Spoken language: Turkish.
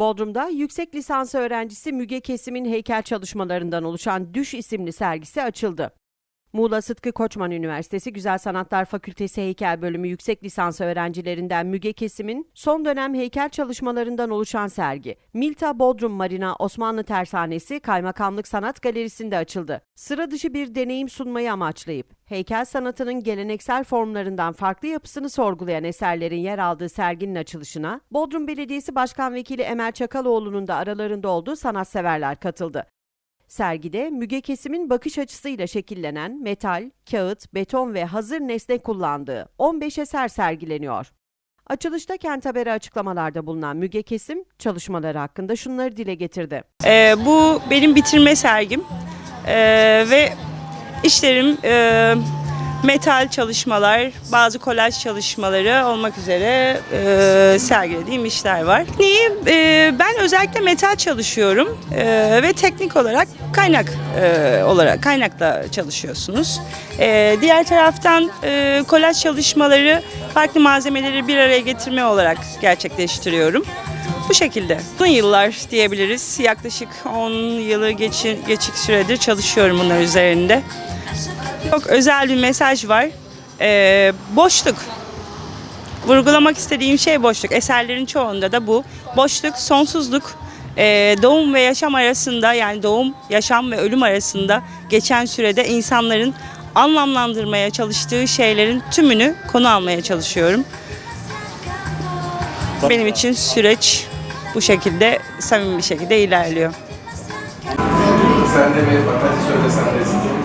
Bodrum'da yüksek lisans öğrencisi Müge Kesim'in heykel çalışmalarından oluşan Düş isimli sergisi açıldı. Muğla Sıtkı Koçman Üniversitesi Güzel Sanatlar Fakültesi Heykel Bölümü yüksek lisans öğrencilerinden Müge Kesim'in son dönem heykel çalışmalarından oluşan sergi, Milta Bodrum Marina Osmanlı Tersanesi Kaymakamlık Sanat Galerisi'nde açıldı. Sıra dışı bir deneyim sunmayı amaçlayıp, heykel sanatının geleneksel formlarından farklı yapısını sorgulayan eserlerin yer aldığı serginin açılışına, Bodrum Belediyesi Başkan Vekili Emel Çakaloğlu'nun da aralarında olduğu sanatseverler katıldı. Sergide Müge Kesim'in bakış açısıyla şekillenen metal, kağıt, beton ve hazır nesne kullandığı 15 eser sergileniyor. Açılışta Kent Haber'e açıklamalarda bulunan Müge Kesim, çalışmaları hakkında şunları dile getirdi. Ee, bu benim bitirme sergim Ee, ve işlerim e, metal çalışmalar, bazı kolaj çalışmaları olmak üzere e, sergilediğim işler var. Tekniği, e, ben özellikle metal çalışıyorum e, ve teknik olarak kaynak e, olarak kaynakla çalışıyorsunuz. E, diğer taraftan e, kolaj çalışmaları farklı malzemeleri bir araya getirme olarak gerçekleştiriyorum. Bu şekilde. Uzun yıllar diyebiliriz. Yaklaşık 10 yılı geçi, geçik süredir çalışıyorum bunlar üzerinde. Çok özel bir mesaj var. Ee, boşluk. Vurgulamak istediğim şey boşluk. Eserlerin çoğunda da bu. Boşluk, sonsuzluk, ee, doğum ve yaşam arasında yani doğum, yaşam ve ölüm arasında geçen sürede insanların anlamlandırmaya çalıştığı şeylerin tümünü konu almaya çalışıyorum. Benim için süreç bu şekilde samimi bir şekilde ilerliyor. Sen de bir bak hadi söyle sen de.